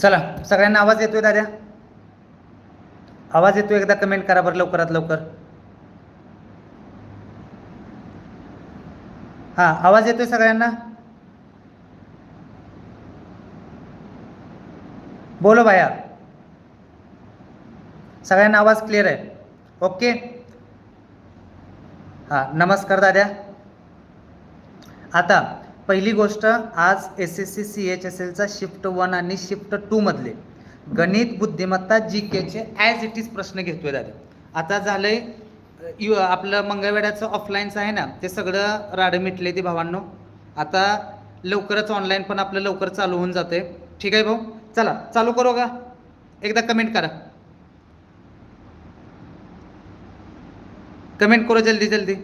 चला सगळ्यांना आवाज येतोय दाद्या? आवाज येतोय एकदा कमेंट करा बरं लवकरात लवकर. हा आवाज येतोय सगळ्यांना? बोलो भाया. सगळ्यांना आवाज क्लिअर आहे. ओके हा नमस्कार दाद्या. आता पहिली गोष्ट आज S S C C H S एलचा shift one आणि शिफ्ट टू मधले. गणित बुद्धिमत्ता जी केचे ॲज इट इज प्रश्न घेतोय दादा. आता झालंय यु आपलं मंगळवेड्याचं ऑफलाईनचं आहे ना ते सगळं राडं मिटले ते भावांनो. आता लवकरच ऑनलाईन पण आपलं लवकर चालू होऊन जाते ठीक आहे भाऊ? चला चालू करू का? एकदा कमेंट करा. कमेंट करो जल्दी जल्दी.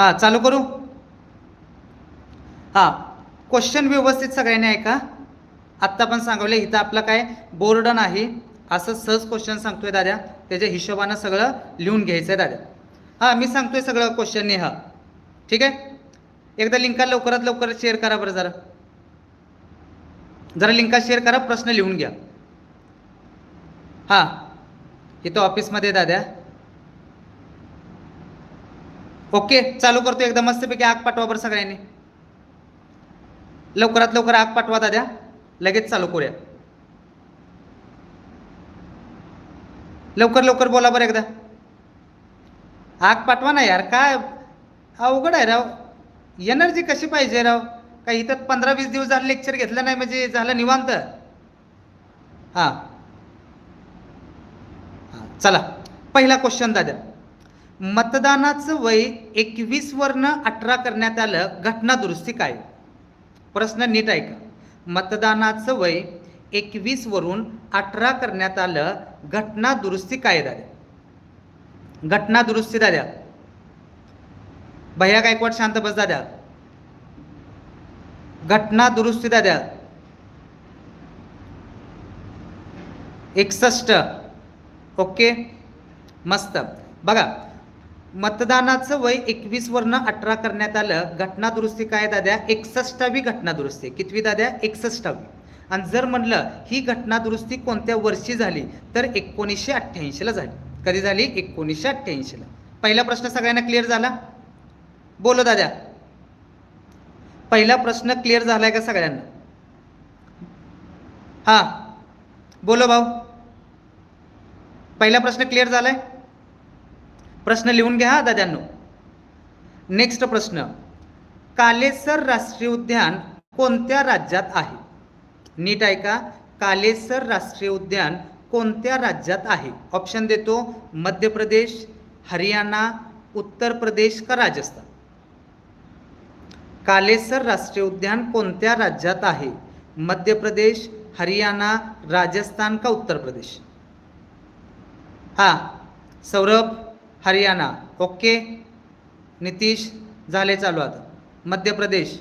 हां चालू करू? हां क्वेश्चन व्यवस्थित सगळ्यांनी ऐका. आत्ता पण सांगवले इथं आपलं काय बोर्ड नाही. असं सहज क्वेश्चन सांगतोय दादा त्याच्या हिशोबानं सगळं लिहून घ्यायचं आहे दादा हां मी सांगतोय सगळं क्वेश्चनने हा. ठीक आहे? एकदा लिंका लवकरात लवकर शेअर करा बरं जरा. जरा लिंका शेअर करा प्रश्न लिहून घ्या. हां इथं ऑफिसमध्ये दाद्या. ओके चालू करतो एकदा मस्तपैकी आग पाठवा बरं सगळ्यांनी. लवकरात लवकर आग पाठवा दाद्या. लगेच चालू करूया. लवकर लवकर बोला बरं एकदा. आग पाठवा ना यार काय अवघड आहे राव. एनर्जी कशी पाहिजे राव? काही इथं पंधरा वीस दिवस झालं लेक्चर घेतलं नाही म्हणजे झालं निवांत. हां. हां चला. पहिला क्वेश्चन दादा मतदानाचं वय एकवीस वरनं अठरा करण्यात आलं घटना दुरुस्ती काय प्रश्न नीट ऐका. मतदानाचं वय एकवीस वरून अठरा करण्यात आलं घटना दुरुस्ती काय दाद्या घटना दुरुस्ती दाद्या भैया गायकवाड शांत बस दाद्या घटना दुरुस्ती दाद्या एकसष्ट. ओके? मस्त. बघा मतदानाचं वय एकवीस वरनं अठरा करण्यात आलं. घटना दुरुस्ती काय दाद्या? एकसष्टावी घटना दुरुस्ती. कितवी दाद्या? एकसष्टावी. आणि जर म्हणलं ही घटना दुरुस्ती कोणत्या वर्षी झाली? तर एकोणीसशे अठ्ठ्याऐंशीला झाली. कधी झाली? एकोणीसशे अठ्ठ्याऐंशीला. पहिला प्रश्न सगळ्यांना क्लिअर झाला? बोलो दाद्या. पहिला प्रश्न क्लिअर झालाय का सगळ्यांना? हां. बोलो भाऊ. पहिला प्रश्न क्लिअर झालाय? प्रश्न लिहून घ्या दाद्यांनो. नेक्स्ट प्रश्न. कालेसर राष्ट्रीय उद्यान कोणत्या राज्यात आहे? नीट ऐका. कालेसर राष्ट्रीय उद्यान कोणत्या राज्यात आहे? ऑप्शन देतो मध्य प्रदेश हरियाणा उत्तर प्रदेश का राजस्थान? कालेसर राष्ट्रीय उद्यान कोणत्या राज्यात आहे? मध्य प्रदेश हरियाणा राजस्थान का उत्तर प्रदेश? हां सौरभ. हरियाणा. ओके? नितीश झाले चालू आता. मध्य प्रदेश.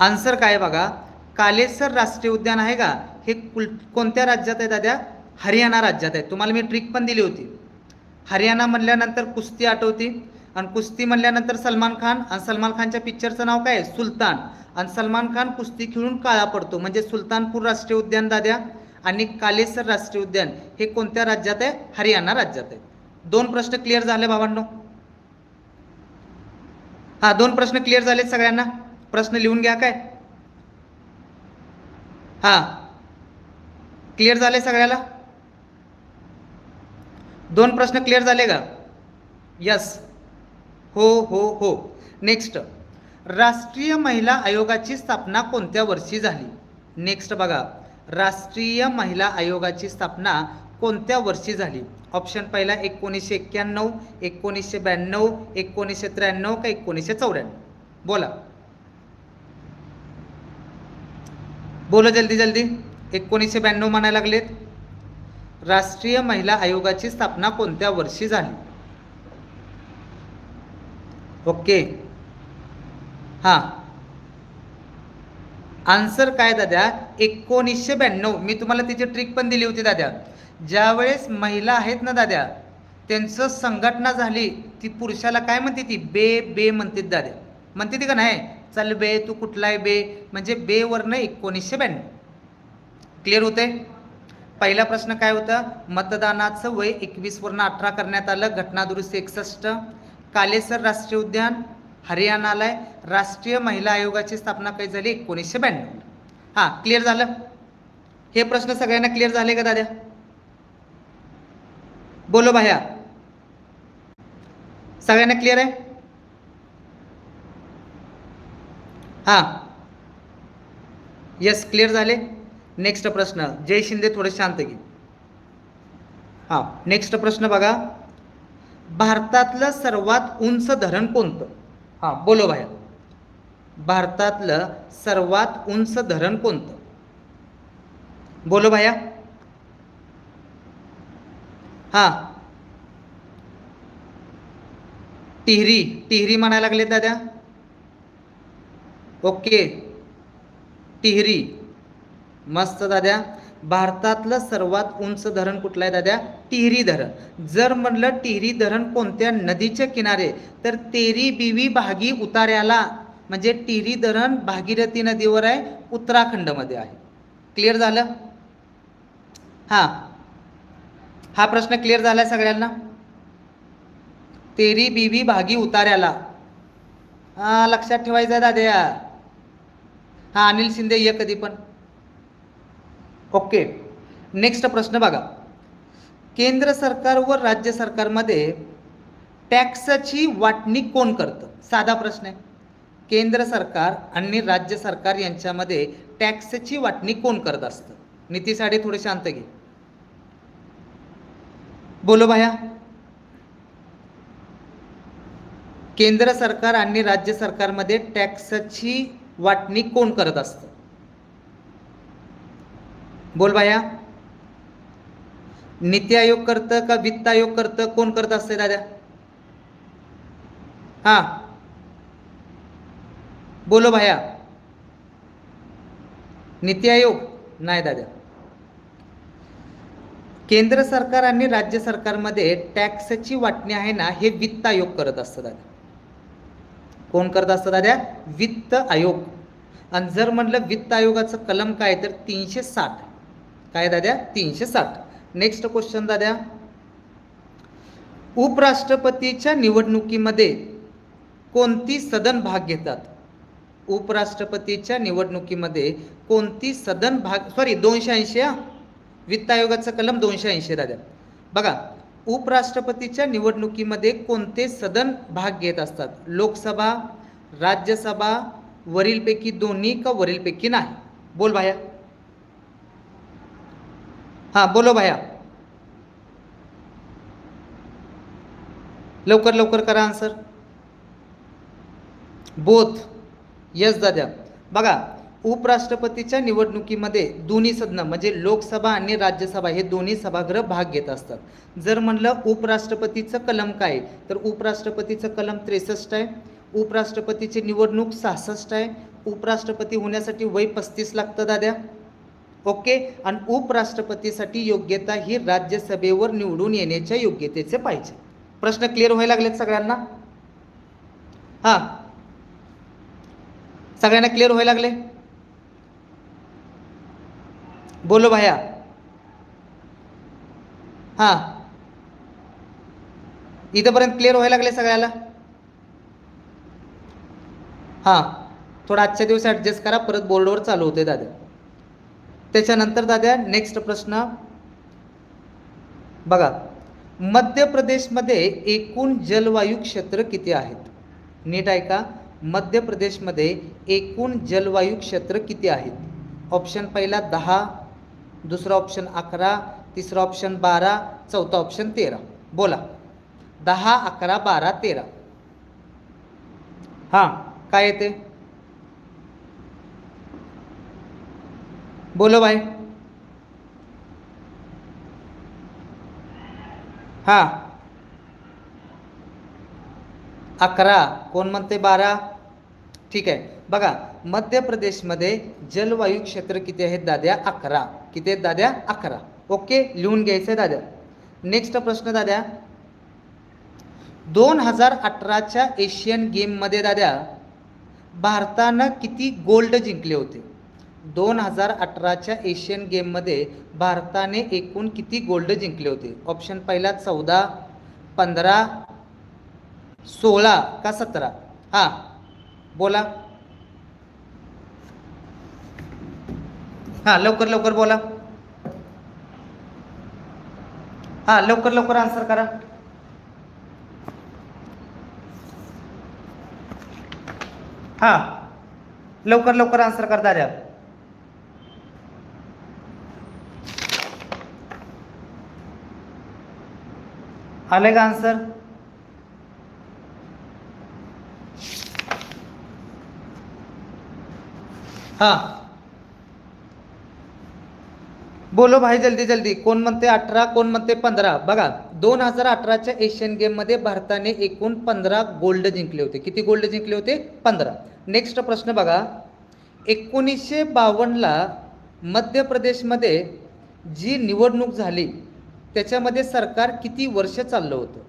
आन्सर काय बघा? कालेसर राष्ट्रीय उद्यान आहे का? हे कुल कोणत्या राज्यात आहे दाद्या? हरियाणा राज्यात आहे. तुम्हाला मी ट्रिक पण दिली होती. हरियाणा म्हणल्यानंतर कुस्ती आठवती आणि कुस्ती म्हणल्यानंतर सलमान खान आणि सलमान खानच्या पिक्चरचं नाव काय? आहे सुलतान. आणि सलमान खान कुस्ती खेळून काळा पडतो. म्हणजे सुलतानपूर राष्ट्रीय उद्यान दाद्या आणि कालेसर राष्ट्रीय उद्यान हे कोणत्या राज्यात आहे? हरियाणा राज्यात आहे. दोन प्रश्न क्लिअर झाले भावांनो. हा दोन प्रश्न क्लिअर झाले सगळ्यांना? प्रश्न लिहून घ्या काय? हा. क्लिअर झाले सगळ्याला? दोन प्रश्न क्लिअर झाले का? यस हो हो हो. नेक्स्ट राष्ट्रीय महिला आयोगाची स्थापना कोणत्या वर्षी झाली? नेक्स्ट बघा. राष्ट्रीय महिला आयोगाची स्थापना कोणत्या वर्षी झाली? ऑप्शन पहिला एकोणीसशे एक्क्याण्णव एकोणीसशे ब्याण्णव एकोणीसशे त्र्याण्णव का एकोणीसशे चौऱ्याण्णव? बोला. बोला जल्दी जल्दी. एकोणीसशे ब्याण्णव म्हणायला लागलेत. राष्ट्रीय महिला आयोगाची स्थापना कोणत्या वर्षी झाली? ओके. हां. आन्सर काय दाद्या? एकोणीसशे ब्याण्णव. मी तुम्हाला त्याची ट्रिक पण दिली होती दाद्या. ज्यावेळेस महिला आहेत ना दाद्या त्यांचं संघटना झाली ती पुरुषाला काय म्हणते ती? बे बे म्हणते दाद्या. म्हणते ती का नाही? चल बे तू कुठला आहे बे? म्हणजे बेवरनं एकोणीसशे ब्याण्णव. क्लिअर होते पहिला प्रश्न काय होता? मतदानाचं वय एकवीस वरनं अठरा करण्यात आलं. घटना दुरुस्ती एकसष्ट. कालेसर राष्ट्रीय उद्यान. हरियाणाला राष्ट्रीय महिला आयोगाची स्थापना काही झाली? एकोणीसशे ब्याण्णव. हां क्लिअर झालं? हे प्रश्न सगळ्यांना क्लिअर झाले का दाद्या? बोलो भाया। सगळ्यांना क्लिअर आहे? हां. यस क्लिअर झाले. नेक्स्ट प्रश्न. जय शिंदे थोडं शांत घे. हां. नेक्स्ट प्रश्न बघा. भारतातलं सर्वात उंच धरण कोणतं? हां बोलो भाया. भारतातलं सर्वात उंच धरण कोणतं? बोलो भाया. हां. टिहरी टिहरी म्हणायला लागले दादा. ओके. टिहरी. मस्त दाद्या भारतातलं सर्वात उंच धरण कुठलं आहे दाद्या टिहरी धरण. जर म्हणलं टिहरी धरण कोणत्या नदीच्या किनारे तर तेरी बीवी भागी उतार्याला म्हणजे टिहरी धरण भागीरथी नदीवर आहे उत्तराखंडमध्ये आहे. क्लिअर झालं? हां. हा प्रश्न क्लिअर झाला आहे सगळ्यांना? तेरी बिवी भागी उतार्याला. हा लक्षात ठेवायचं दाद्या. हा अनिल शिंदे ये कधी पण. ओके. नेक्स्ट प्रश्न बघा. केंद्र सरकार व राज्य सरकारमध्ये टॅक्सची वाटणी कोण करतं? साधा प्रश्न आहे. केंद्र सरकार आणि राज्य सरकार यांच्यामध्ये टॅक्सची वाटणी कोण करत असतं? निती साडे थोडे शांत घे. बोलो भाया. केंद्र सरकार आणि राज्य सरकारमध्ये टॅक्सची वाटणी कोण करत असतं? बोल भाया. नीती आयोग करतं का वित्त आयोग करतं? कोण करत असते दादा? हा. बोलो भाया. नीती आयोग? नाही दादा. केंद्र सरकार आणि राज्य सरकारमध्ये टॅक्सची वाटणी आहे ना हे वित्त आयोग करत असतं दादा. कोण करत असतं दाद्या वित्त आयोग. आणि जर म्हणलं वित्त आयोगाचं कलम काय तर तीनशे साठ. काय दाद्या तीनशे साठ. नेक्स्ट क्वेश्चन दाद्या उपराष्ट्रपतीच्या निवडणुकीमध्ये कोणती सदन भाग घेतात? उपराष्ट्रपतीच्या निवडणुकीमध्ये कोणती सदन भाग सॉरी दोनशे ऐंशी हा? वित्त आयोगाचं कलम दोनशे ऐंशी दाद्या बघा उपराष्ट्रपतीच्या निवडणुकीमध्ये कोणते सदन भाग घेत असतात? लोकसभा राज्यसभा वरीलपैकी दोन्ही का वरीलपैकी नाही? बोल भाया. हां बोलो भाया. लवकर लवकर करा आन्सर बोथ यस दाद्या बघा उपराष्ट्रपतीच्या निवडणुकीमध्ये दोन्ही सदनं म्हणजे लोकसभा आणि राज्यसभा हे दोन्ही सभागृह भाग घेत असतात. जर म्हणलं उपराष्ट्रपतीचं कलम काय तर उपराष्ट्रपतीचं कलम त्रेसष्ट आहे उपराष्ट्रपतीची निवडणूक सहासष्ट आहे उपराष्ट्रपती होण्यासाठी वय पस्तीस लागतं दाद्या. ओके? आणि उपराष्ट्रपतीसाठी योग्यता ही राज्यसभेवर निवडून येण्याच्या योग्यतेचे पाहिजे. प्रश्न क्लिअर व्हायला लागलेत सगळ्यांना? हां. सगळ्यांना क्लिअर व्हायला लागले? बोलो भाया। हां। इथंपर्यंत क्लिअर व्हायला लागले सगळ्याला? हां थोडा आजच्या दिवस ॲडजस्ट करा परत बोर्डवर चालू होते दादा त्याच्यानंतर दादा नेक्स्ट प्रश्न. बघा मध्य प्रदेशमध्ये एकूण जलवायू क्षेत्र किती आहेत? नीट आहे का मध्य प्रदेशमध्ये एकूण जलवायू क्षेत्र किती आहेत? ऑप्शन पहिला दहा दुसरा ऑप्शन अकरा तिसरा ऑप्शन बारा चौथा ऑप्शन तेरा. बोला. दहा अकरा बारा तेरा. हां काय येते? बोलो भाई हां. अकरा. कोण म्हणते बारा? ठीक आहे. बघा मध्य प्रदेशमध्ये जलवायू क्षेत्र किती आहेत दाद्या? अकरा. किती आहेत दाद्या? अकरा. ओके लिहून घ्यायचं आहे दाद्या. नेक्स्ट प्रश्न दाद्या. दोन हजार अठराच्या एशियन गेममध्ये दाद्या भारतानं किती गोल्ड जिंकले होते? दोन हजार अठराच्या एशियन गेममध्ये भारताने एकूण किती गोल्ड जिंकले होते? ऑप्शन पहिला चौदा पंधरा सोळा का सतरा? हां बोला. हां लवकर लवकर बोला. हां लवकर लवकर आन्सर करा. हां लवकर लवकर आन्सर करता द्या. आले का आन्सर हां. बोलो भाई जल्दी जल्दी. कोण म्हणते अठरा कोण म्हणते पंधरा? बघा दोन हजार अठराच्या एशियन गेममध्ये भारताने एकूण पंधरा गोल्ड जिंकले होते. किती गोल्ड जिंकले होते? पंधरा. नेक्स्ट प्रश्न बघा. एकोणीसशे बावन्नला मध्य प्रदेशमध्ये जी निवडणूक झाली त्याच्यामध्ये सरकार किती वर्ष चाललं होतं?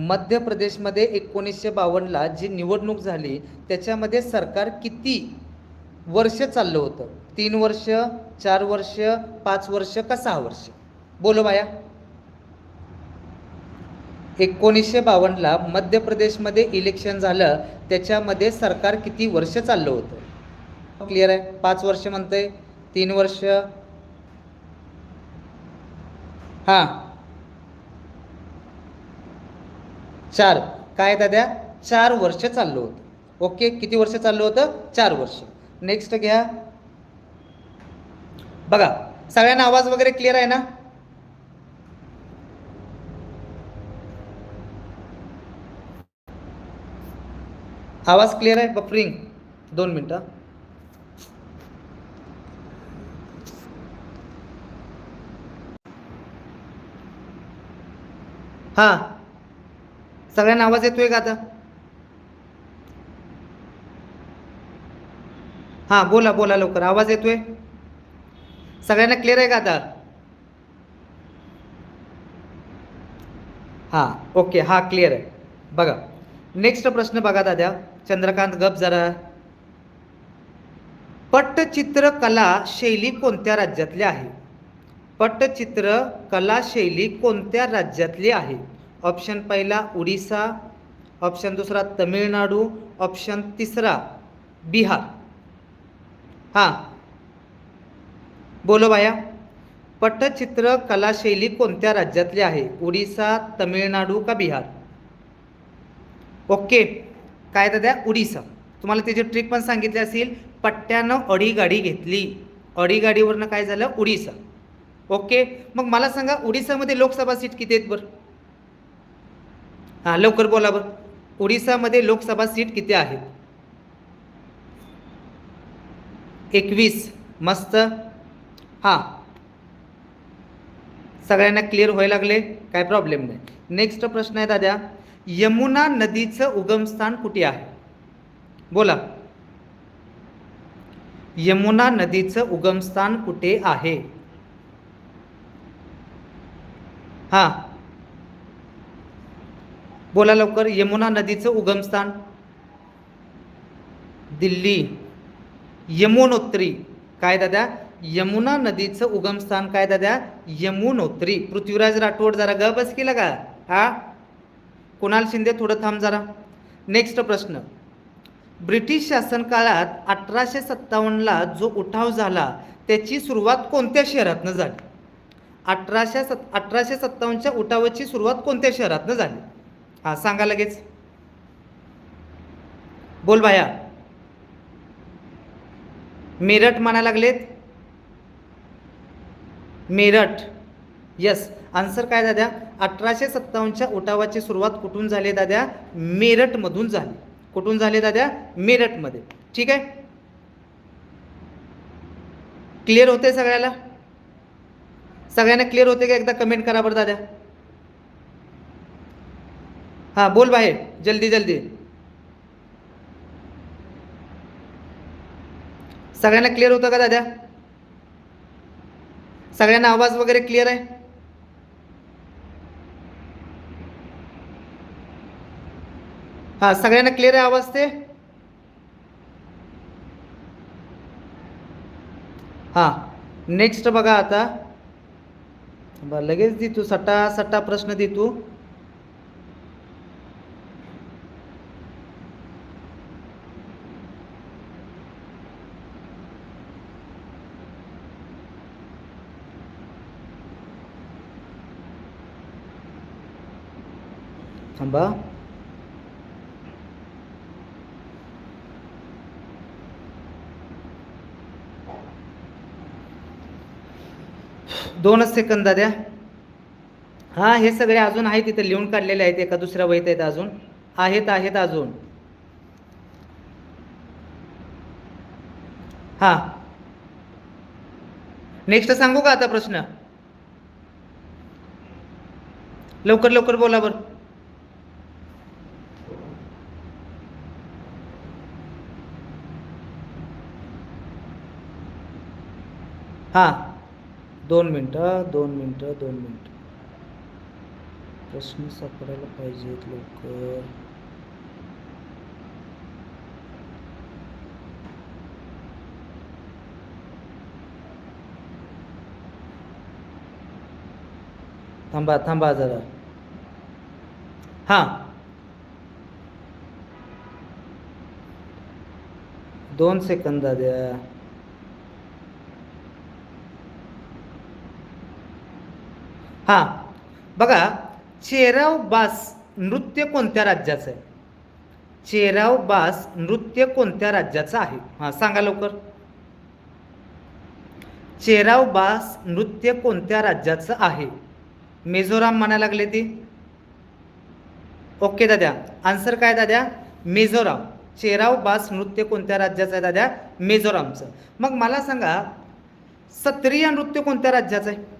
मध्य प्रदेशमध्ये एकोणीसशे बावन्नला जी निवडणूक झाली त्याच्यामध्ये सरकार किती वर्ष चाललं होतं. तीन वर्ष चार वर्ष पाच वर्ष का सहा वर्ष? बोलो बाया एकोणीसशे बावन्नला मध्य प्रदेशमध्ये इलेक्शन झालं त्याच्यामध्ये सरकार किती वर्ष चाललं होतं? क्लिअर आहे? पाच वर्ष म्हणतंय. तीन वर्ष. हां. चार. काय दाद्या? चार वर्ष चाललं होतं. ओके? किती वर्ष चाललं होतं? चार वर्ष. नेक्स्ट घ्या. बघा सगळ्यांना आवाज वगैरे क्लिअर आहे ना? आवाज क्लिअर आहे? बफरिंग. दोन मिनटं. हां. सगळ्यांना आवाज येतोय का आता? हां बोला बोला लवकर. आवाज येतोय? सगळ्यांना क्लिअर आहे का आता? हां ओके हा क्लिअर आहे. बघा नेक्स्ट प्रश्न बघा दादा चंद्रकांत गप जरा. पट्टचित्र कला शैली कोणत्या राज्यातली आहे? पट्टचित्र कला शैली कोणत्या राज्यातली आहे? ऑप्शन पहिला उडीसा. ऑप्शन दुसरा तमिळनाडू. ऑप्शन तिसरा बिहार. हां. बोलो बाया. पटचित्र कलाशैली कोणत्या राज्यातली आहे? उडीसा तमिळनाडू का बिहार? ओके. काय दादा? उडीसा. तुम्हाला त्याची ट्रिक पण सांगितली असेल. पट्ट्यानं अडी गाडी घेतली. अडी गाडीवरनं काय झालं? उडीसा. ओके. मग मला सांगा उडीसामध्ये लोकसभा सीट किती आहेत बरं? हां लवकर बोला बरं. उडीसामध्ये लोकसभा सीट किती आहेत? एकवीस. मस्त. हां. सगळ्यांना क्लिअर व्हायला लागले? काय प्रॉब्लेम नाही. नेक्स्ट प्रश्न आहे दादा यमुना नदीचं उगमस्थान कुठे आहे? बोला. यमुना नदीचं उगमस्थान कुठे आहे? हां. बोला लवकर. यमुना नदीचं उगमस्थान. दिल्ली. यमुनोत्री. काय दादा? यमुना नदीचं उगमस्थान काय दादा? यमुनोत्री. पृथ्वीराज राठोड जरा ग बस केला का? हा? कुणाल शिंदे थोडं थांब जरा. नेक्स्ट प्रश्न. ब्रिटिश शासन काळात अठराशे सत्तावन्नला जो उठाव झाला त्याची सुरुवात कोणत्या शहरातनं झाली? अठराशे सत् अठराशे सत्तावन्नच्या उठावाची सुरुवात कोणत्या शहरातनं झाली? हां सांगा लगेच. बोल भाया. मेरठ म्हणा लागलेत? मेरठ. यस आन्सर काय दाद्या अठराशे सत्तावन्नच्या उठावाची सुरुवात कुठून झाली दाद्या मेरठमधून झाली. कुठून झाले दाद्या मेरठमध्ये. ठीक आहे? क्लिअर होते सगळ्याला? सगळ्यांना क्लिअर होते का एकदा कमेंट करा बरं दाद्या हां बोल बाहेर. जल्दी जल्दी. सगळ्यांना क्लिअर होतं का दादा? सगळ्यांना आवाज वगैरे क्लिअर आहे? हा सगळ्यांना क्लिअर आहे आवाज ते? हा नेक्स्ट बघा आता. बरं लगेच दे तू सट्टा सट्टा प्रश्न दे तू. थांबा. दोनच सेकंद द्या हां हे सगळे अजून आहेत तिथे लिहून काढलेले आहेत. एका दुसऱ्या वहीत आहेत अजून. आहेत आहेत अजून. हां. नेक्स्ट सांगू का आता प्रश्न? लवकर लवकर बोला बरं. हां. दोन मिनटं दोन मिनटं दोन मिनटं. प्रश्न सापडायला पाहिजेत लवकर. थांबा थांबा जरा. हां. दोन सेकंद द्या. हां बघा चेराव बास नृत्य कोणत्या राज्याचं आहे? चेराव बास नृत्य कोणत्या राज्याचं आहे? हां सांगा लवकर. चेराव बास नृत्य कोणत्या राज्याचं आहे? मिझोराम म्हणायला लागले ती. ओके दाद्या. आन्सर काय दाद्या? मिझोराम. चेराव बास नृत्य कोणत्या राज्याचं आहे दाद्या? मिझोरामचं. मग मला सांगा सत्रिय नृत्य कोणत्या राज्याचं आहे?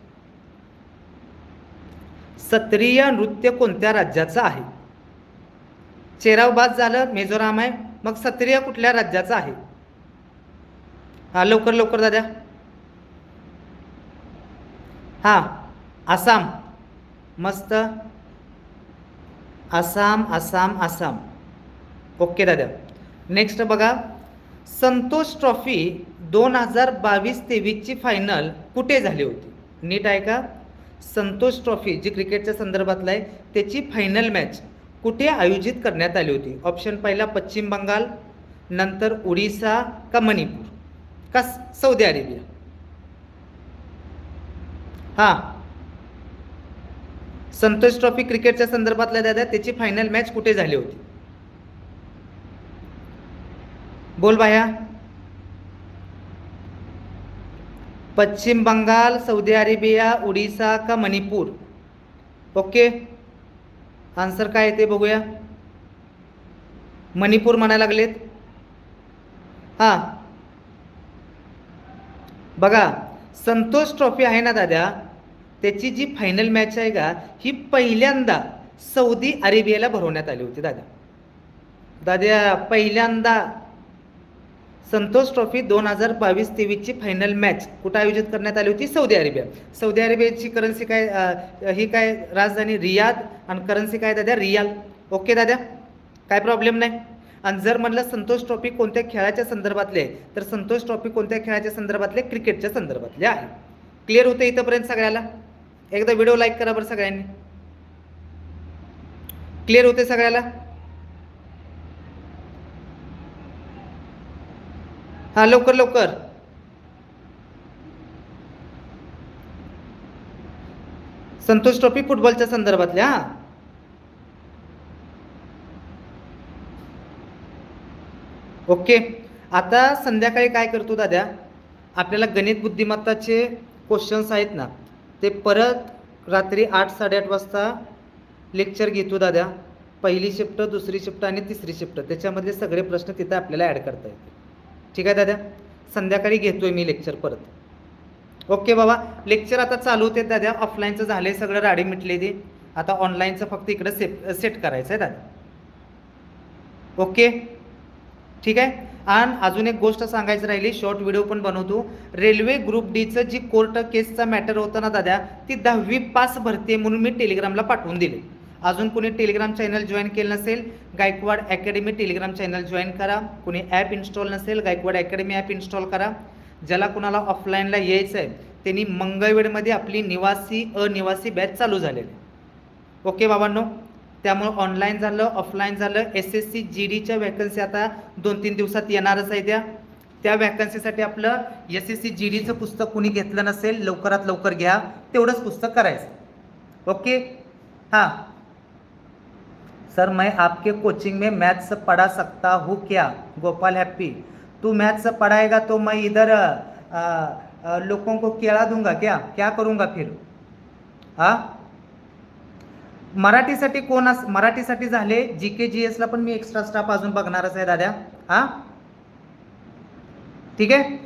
सत्रिय नृत्य कोणत्या राज्याचं आहे? चेरावबास झालं मिझोराम आहे मग सत्रिय कुठल्या राज्याचं आहे? हा लवकर लवकर दादा. हां आसाम. मस्त. आसाम आसाम आसाम. ओके दादा. नेक्स्ट बघा. संतोष ट्रॉफी दोन हजार बावीस तेवीसची फायनल कुठे झाली होती? नीट आहे का संतोष ट्रॉफी जी क्रिकेटच्या संदर्भातला आहे त्याची फायनल मॅच कुठे आयोजित करण्यात आली होती? ऑप्शन पहिला पश्चिम बंगाल नंतर ओडिसा का मणिपूर? का सौदी अरेबिया? हां. संतोष ट्रॉफी क्रिकेटच्या संदर्भातल्या दादा त्याची फायनल मॅच कुठे झाली होती? बोल बाया. पश्चिम बंगाल सौदी अरेबिया उडीसा का मणिपूर. ओके आन्सर काय आहे ते बघूया. मणिपूर म्हणायला लागलेत. हां. बघा संतोष ट्रॉफी आहे ना दादा? त्याची जी फायनल मॅच आहे का ही पहिल्यांदा सौदी अरेबियाला भरवण्यात आली होती दादा. दादा पहिल्यांदा संतोष ट्रॉफी दोन हजार बावीस तेवीसची फायनल मॅच कुठं आयोजित करण्यात आली होती? Saudi Arabia. सौदी अरेबियाची करन्सी काय ही काय राजधानी रियाद आणि करन्सी काय दादा रियाल. ओके दादा काय प्रॉब्लेम नाही. आणि जर म्हणलं संतोष ट्रॉफी कोणत्या खेळाच्या संदर्भातले आहे, तर संतोष ट्रॉफी कोणत्या खेळाच्या संदर्भातले क्रिकेटच्या संदर्भातले आहे. क्लिअर होते इथंपर्यंत सगळ्याला? एकदा व्हिडिओ लाईक करा बरं सगळ्यांनी. क्लिअर होते सगळ्याला? हां लवकर लवकर. संतोष ट्रॉफी फुटबॉलच्या संदर्भातल्या ओके. आता संध्याकाळी काय करतो दाद्या? आपल्याला गणित बुद्धिमत्ताचे क्वेश्चन्स आहेत ना ते परत रात्री आठ साडेआठ वाजता लेक्चर घेतो दाद्या. पहिली शिफ्ट दुसरी शिफ्ट आणि तिसरी शिफ्ट त्याच्यामधले सगळे प्रश्न तिथं आपल्याला ॲड करता येतील. ठीक आहे दादा? संध्याकाळी घेतो आहे मी लेक्चर परत. ओके बाबा लेक्चर आता चालू होते दादा. ऑफलाईनचं झालंय सगळं राडी मिटले ते. आता ऑनलाईनचं फक्त इकडं सेट सेट करायचं आहे दादा. ओके ठीक आहे? आणि अजून एक गोष्ट सांगायची राहिली शॉर्ट व्हिडिओ पण बनवतो. रेल्वे ग्रुप डीचं जी कोर्ट केसचा मॅटर होतं ना दादा ती दहावी पास भरते म्हणून मी टेलिग्रामला पाठवून दिले अजून कोणी टेलिग्राम चॅनल जॉईन केलं नसेल Gaikwad academy telegram channel join करा. कुणी ॲप इन्स्टॉल नसेल गायकवाड अकॅडमी ॲप इन्स्टॉल करा. ज्याला कुणाला ऑफलाईनला यायचं आहे त्यांनी मंगळवेडमध्ये आपली निवासी अनिवासी बॅच चालू झालेली. ओके बाबांनो त्यामुळं ऑनलाईन झालं ऑफलाईन झालं एस एस सी जी डीच्या वॅकन्सी आता दोन तीन दिवसात येणारच आहे त्या. त्या वॅकन्सीसाठी आपलं एस एस सी जी डीचं पुस्तक कुणी घेतलं नसेल लवकरात लवकर घ्या तेवढंच पुस्तक करायचं. ओके? हां. सर मैं आपके कोचिंग में मैथ्स पढ़ा सकता हूँ क्या? गोपाल हैप्पी तू मैथ्स पढ़ाएगा तो मैं इधर लोगों को केला दूंगा क्या? क्या करूँगा फिर? हा मराठीसाठी कोण अस मराठीसाठी झाले? जी के जी एसला पण मी एक्स्ट्रा स्टाफ अजून बघणारच आहे दादा. हां ठीक आहे?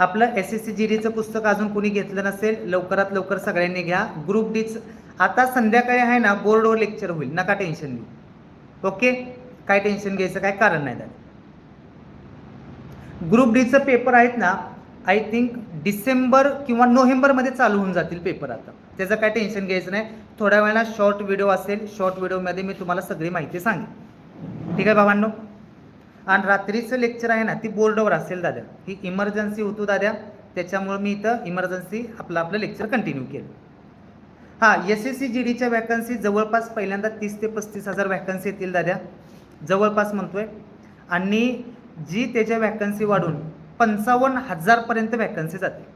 आपलं एस एस सी जी डीचं पुस्तक अजून कोणी घेतलं नसेल लवकरात लवकर सगळ्यांनी घ्या. ग्रुप डीच आता संध्याकाळी आहे ना बोर्डवर लेक्चर होईल. नका टेन्शन घेऊ. ओके? काय टेन्शन घ्यायचं काय कारण नाही त्यात. ग्रुप डीचं पेपर आहेत ना आय थिंक डिसेंबर किंवा नोव्हेंबरमध्ये चालू होऊन जातील पेपर आता. त्याचं काय टेन्शन घ्यायचं नाही. थोड्या वेळाला शॉर्ट व्हिडिओ असेल शॉर्ट व्हिडिओमध्ये मी तुम्हाला सगळी माहिती सांगेन. ठीक आहे बाबांनो आणि रात्रीचं लेक्चर आहे ना ती बोर्डवर असेल दाद्या ही इमर्जन्सी होतो दाद्या त्याच्यामुळे मी इथं इमर्जन्सी आपलं आपलं लेक्चर कंटिन्यू केलं. हां एस एस सी जी डीच्या वॅकन्सी जवळपास पहिल्यांदा तीस ते पस्तीस हजार वॅकन्सी येतील दाद्या जवळपास म्हणतोय. आणि जी त्याच्या वॅकन्सी वाढून पंचावन्न हजारपर्यंत वॅकन्सी जाते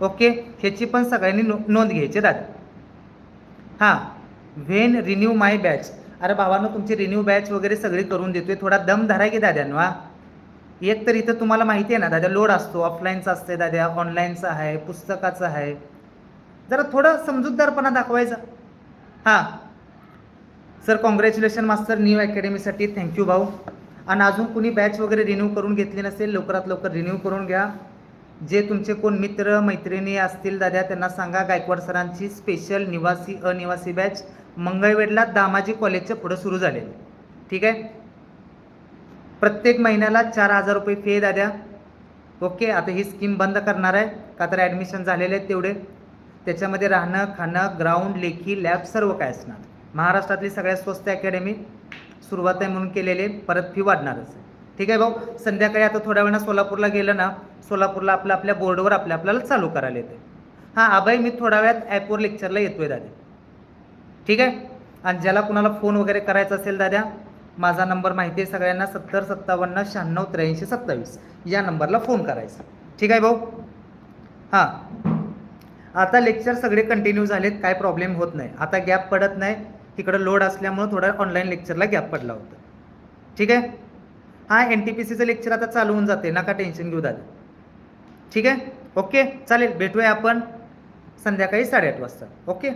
ओके? ह्याची पण सगळ्यांनी नो नोंद घ्यायची दादा. हां व्हेन रिन्यू माय बॅच अरे भावानं तुमची रिन्यू बॅच वगैरे सगळी करून देतोय. थोडा दम धरा की दाद्यानो हा. एक तर इथं तुम्हाला माहिती आहे ना दादा लोड असतो. ऑफलाईनचा असते दाद्या ऑनलाईनचा आहे पुस्तकाचं आहे. जरा थोडं समजूतदारपणा दाखवायचा. हां. सर कॉंग्रॅच्युलेशन मास्टर न्यू अकॅडमीसाठी थँक्यू भाऊ. आणि अजून कुणी बॅच वगैरे रिन्यू करून घेतली नसेल लवकरात लवकर रिन्यू करून घ्या. जे तुमचे कोण मित्र मैत्रिणी असतील दादा त्यांना सांगा. गायकवाड सरांची स्पेशल निवासी अनिवासी बॅच मंगळवेढला दामाजी कॉलेजच्या पुढं सुरू झाले ठीक आहे? प्रत्येक महिन्याला चार हजार रुपये फी आहे दाद्या ओके आता ही स्कीम बंद करणार आहे. का तर ॲडमिशन झालेले आहेत तेवढे. त्याच्यामध्ये राहणं खाणं ग्राउंड लेखी लॅब सर्व काय असणार? महाराष्ट्रातली सगळ्यात स्वस्त अकॅडमी सुरुवात आहे म्हणून केलेली परत फी वाढणारच आहे. ठीक आहे भाऊ संध्याकाळी आता थोड्या वेळा सोलापूरला गेलं ना सोलापूरला आपलं आपल्या बोर्डवर आपल्या आपल्याला चालू करायला येते. हां अभय मी थोड्या वेळात ॲपवर लेक्चरला येतोय दादा. ठीक आहे? आणि ज्याला कुणाला फोन वगैरे करायचा असेल दादा माझा नंबर माहिती आहे सगळ्यांना सत्तर सत्तावन्न शहाण्णव त्र्याऐंशी सत्तावीस. या नंबरला फोन करायचा. ठीक आहे भाऊ? हां. आता लेक्चर सगळे कंटिन्यू झालेत काय प्रॉब्लेम होत नाही. आता गॅप पडत नाही. तिकडं लोड असल्यामुळं थोडा ऑनलाईन लेक्चरला गॅप पडला होता. ठीक आहे? हां एन टी पी सीचं लेक्चर आता चालू होऊन जाते. नका टेन्शन घेऊ दादा. ठीक आहे? ओके चालेल. भेटूया आपण संध्याकाळी साडेआठ वाजता. ओके